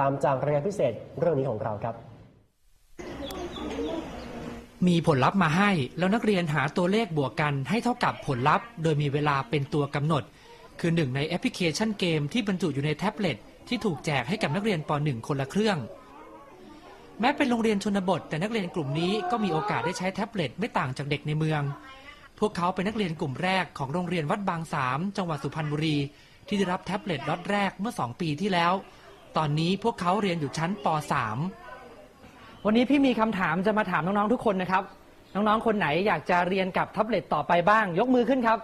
ตามจากรายงานพิเศษเรื่องนี้ของเราครับ มีผลลัพธ์มาให้ แล้วนักเรียนหาตัวเลขบวกกันให้เท่ากับผลลัพธ์ โดยมีเวลาเป็นตัวกำหนด คือหนึ่งในแอปพลิเคชันเกมที่บรรจุอยู่ในแท็บเล็ตที่ถูกแจกให้กับนักเรียนป .1 คนละเครื่อง แม้เป็นโรงเรียนชนบท แต่นักเรียนกลุ่มนี้ก็มีโอกาสได้ใช้แท็บเล็ตไม่ต่างจากเด็กในเมือง พวกเขาเป็นนักเรียนกลุ่มแรกของโรงเรียนวัดบางสามจังหวัดสุพรรณบุรี ที่ได้รับแท็บเล็ตล็อตแรกเมื่อ 2 ปีที่แล้ว ตอนนี้พวกเขาเรียนอยู่ชั้นป .3 วันนี้พี่มีคำถามจะมาถามน้อง ๆ ทุกคนนะครับ น้อง ๆ คนไหนอยากจะเรียนกับแท็บเล็ตต่อไปบ้าง ยกมือขึ้นครับ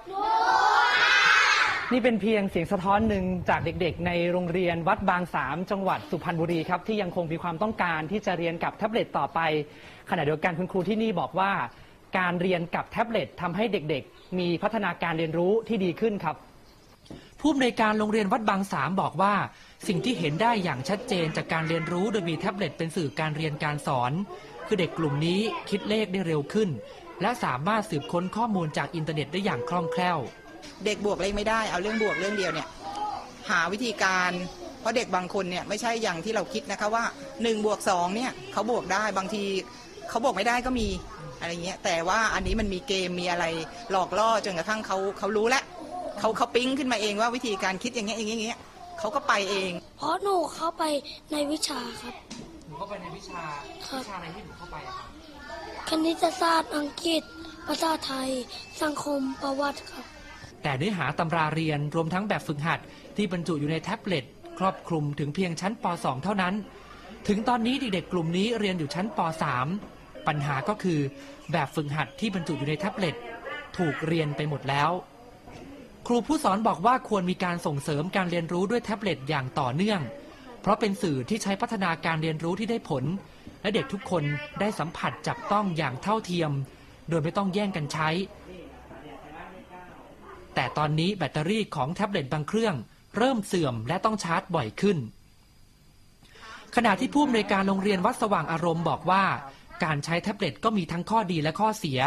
นี่เป็นเพียงเสียงสะท้อนหนึ่งจากเด็กๆ ในโรงเรียนวัดบางสามจังหวัดสุพรรณบุรีครับ ที่ยังคงมีความต้องการที่จะเรียนกับแท็บเล็ตต่อไป ขณะเดียวกันคุณครูที่นี่บอกว่า การเรียนกับแท็บเล็ตทำให้เด็กๆ มีพัฒนาการเรียนรู้ที่ดีขึ้นครับ ผู้อำนวยการโรงเรียนวัดบางสามบอกว่า สิ่งที่เห็นได้อย่างชัดเจนจากการเรียนรู้โดยมีแท็บเล็ตเป็นสื่อการเรียนการสอน คือเด็กกลุ่มนี้คิดเลขได้เร็วขึ้น และสามารถสืบค้นข้อมูลจากอินเทอร์เน็ตได้อย่างคล่องแคล่ว เด็กบวกเลขไม่ได้เอาเรื่องบวกเรื่องเดียวเนี่ยหาวิธีการเพราะเด็กบางคนเนี่ยไม่ใช่อย่างที่เราคิดนะคะว่า1บวก2เนี่ยเขาบวกได้บางทีเขาบวกไม่ได้ก็มีอะไรเงี้ยแต่ว่าอันนี้มันมีเกมมีอะไรหลอกล่อจนกระทั่งเขาเขารู้แล้ว เขาเขาปิ๊งขึ้นมาเองว่าวิธีการคิดอย่างเงี้ยอย่างเงี้ยอย่างเงี้ยเขาก็ไปเอง เพราะหนูเข้าไปในวิชาครับ หนูเข้าไปในวิชาครับ วิชาอะไรที่หนูเข้าไปอะครับคณิตศาสตร์อังกฤษ ภาษาไทย สังคมประวัติครับ แต่เนื้อหาตำราเรียนรวมทั้งแบบฝึกหัด ที่บรรจุอยู่ในแท็บเล็ตครอบคลุมถึงเพียงชั้นป .2 เท่านั้น ถึงตอนนี้เด็กๆกลุ่มนี้เรียนอยู่ชั้นป .3 ปัญหาก็คือ แบบฝึกหัดที่บรรจุอยู่ในแท็บเล็ตถูกเรียนไปหมดแล้ว ครูผู้สอนบอกว่าควรมีการส่งเสริมการเรียนรู้ด้วยแท็บเล็ตอย่างต่อเนื่อง เพราะเป็นสื่อที่ใช้พัฒนาการเรียนรู้ที่ได้ผล และเด็กทุกคนได้สัมผัสจับต้องอย่างเท่าเทียม โดยไม่ต้องแย่งกันใช้ แต่ตอนนี้แบตเตอรี่ของแท็บเล็ตบางเครื่อง เริ่มเสื่อมและต้องชาร์จบ่อยขึ้น ขณะที่ผู้อำนวยการโรงเรียนวัดสว่างอารมณ์บอกว่า การใช้แท็บเล็ตก็มีทั้งข้อดีและข้อเสีย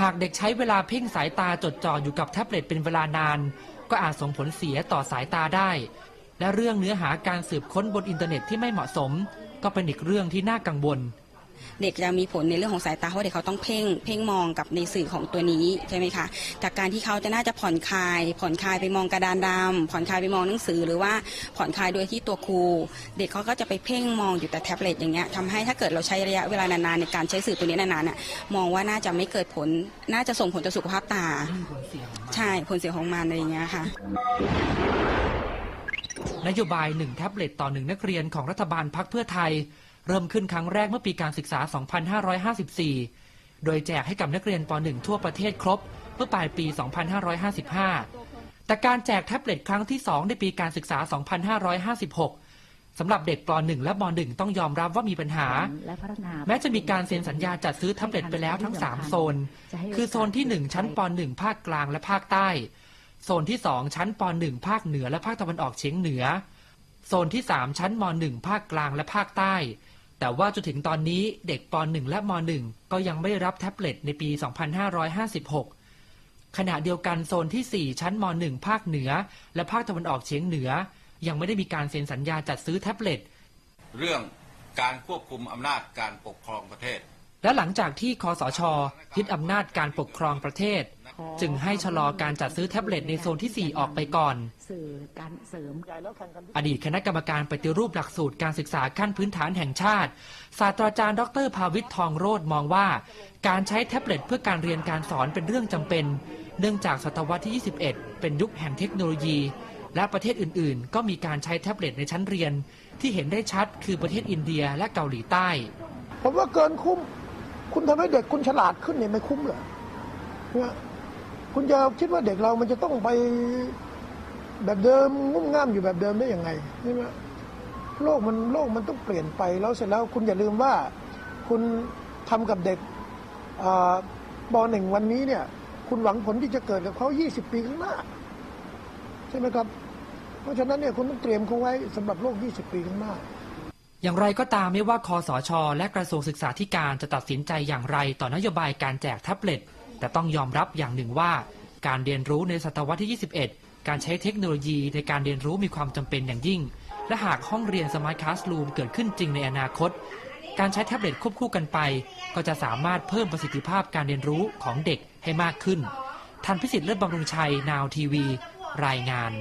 หากเด็กใช้เวลาเพ่งสายตาจดจ่ออยู่กับแท็บเล็ตเป็นเวลานาน ก็อาจส่งผลเสียต่อสายตาได้ และเรื่องเนื้อหาการสืบค้นบนอินเทอร์เน็ตที่ไม่เหมาะสม ก็เป็นอีกเรื่องที่น่ากังวล เด็กจะมีผลในเรื่องของสายตาเพราะเด็กเขาต้องเพ่งเพ่งมองกับในสื่อของตัวนี้ใช่ไหมคะจากการที่เขาจะน่าจะผ่อนคลาย ผ่อนคลายไปมองกระดานดำผ่อนคลายไปมองหนังสือ หรือว่าผ่อนคลายโดยที่ตัวครู เด็กเขาก็จะไปเพ่งมองอยู่แต่แท็บเล็ตอย่างเงี้ยทำให้ถ้าเกิดเราใช้ระยะเวลานานๆในการใช้สื่อตัวนี้นานๆน่ะมองว่าน่าจะไม่เกิดผลน่าจะส่งผลต่อสุขภาพตา ใช่ผลเสียของมันอะไรอย่างเงี้ยค่ะนโยบายหนึ่งแท็บเล็ตต่อหนึ่งนักเรียนของรัฐบาลพักเพื่อไทย เริ่มขึ้นครั้งแรกเมื่อปีการศึกษา 2554 โดยแจกให้กับนักเรียนป .1 ทั่วประเทศครบ เมื่อปลายปี 2555 แต่การแจกแท็บเล็ตครั้งที่ 2 ในปีการศึกษา 2556 สำหรับเด็กป .1 และม .1 ต้องยอมรับว่ามีปัญหาและพัฒนาแม้จะมีการเซ็นสัญญาจัดซื้อแท็บเล็ตไปแล้วทั้ง 3 โซน คือโซนที่ 1 ชั้นป .1 ภาคกลางและภาคใต้ โซนที่ 2 ชั้นป .1 ภาคเหนือและภาคตะวันออกเฉียงเหนือ โซนที่ 3 ชั้นม .1 ภาคกลางและภาคใต้ แต่ว่าจนถึงตอนนี้เด็กป .1 และม .1 ก็ยังไม่ได้รับแท็บเล็ตในปี 2556 ขณะเดียวกันโซนที่ 4 ชั้นม .1 ภาคเหนือ และภาคตะวันออกเฉียงเหนือ ยังไม่ได้มีการเซ็นสัญญาจัดซื้อแท็บเล็ต เรื่องการควบคุมอำนาจการปกครองประเทศ และหลังจากที่คอสชยึดอำนาจการปกครองประเทศ จึงให้ชะลอการจัดซื้อแท็บเล็ตในโซนที่ 4 ออกไปก่อน อดีตคณะกรรมการปฏิรูปหลักสูตรการศึกษาขั้นพื้นฐานแห่งชาติ ศาสตราจารย์ ดรภาวิททองโรธมองว่า การใช้แท็บเล็ตเพื่อการเรียนการสอนเป็นเรื่องจำเป็น เนื่องจากศตวรรษที่ 21 เป็นยุคแห่งเทคโนโลยี และประเทศอื่น ๆ ก็มีการใช้แท็บเล็ตในชั้นเรียน ที่เห็นได้ชัดคือประเทศอินเดียและเกาหลีใต้ ผมว่าเกินคุ้ม คุณทำให้เด็กคุณฉลาดขึ้นเนี่ยไม่คุ้มเหรอเนี่ยคุณจะคิดว่าเด็กเรามันจะต้องไปแบบเดิมงุ่มง่ามอยู่แบบเดิมได้ยังไงใช่ไหมโลกมันโลกมันต้องเปลี่ยนไปแล้วเสร็จแล้วคุณอย่าลืมว่าคุณทำกับเด็กอ่าปหนึ่งวันนี้เนี่ย คุณหวังผลที่จะเกิดกับเขา 20 ปีข้างหน้า ใช่ไหมครับ เพราะฉะนั้นเนี่ยคุณต้องเตรียมเขาไว้สำหรับโลก 20 ปีข้างหน้า อย่างไรก็ตามไม่ว่าคอสช และกระทรวงศึกษาธิการจะตัดสินใจอย่างไรต่อนโยบายการแจกแท็บเล็ต แต่ต้องยอมรับอย่างหนึ่งว่า การเรียนรู้ในศตวรรษที่ 21 การใช้เทคโนโลยีในการเรียนรู้มีความจำเป็นอย่างยิ่ง และหากห้องเรียนสมาร์ทคลาส o ูมเกิดขึ้นจริงในอนาคต การใช้แท็บเล็ตควบคู่กันไป ก็จะสามารถเพิ่มประสิทธิภาพการเรียนรู้ของเด็กให้มากขึ้นทันพิสิทธิ์เลิศบำรุงชัยนาวทีวี รายงาน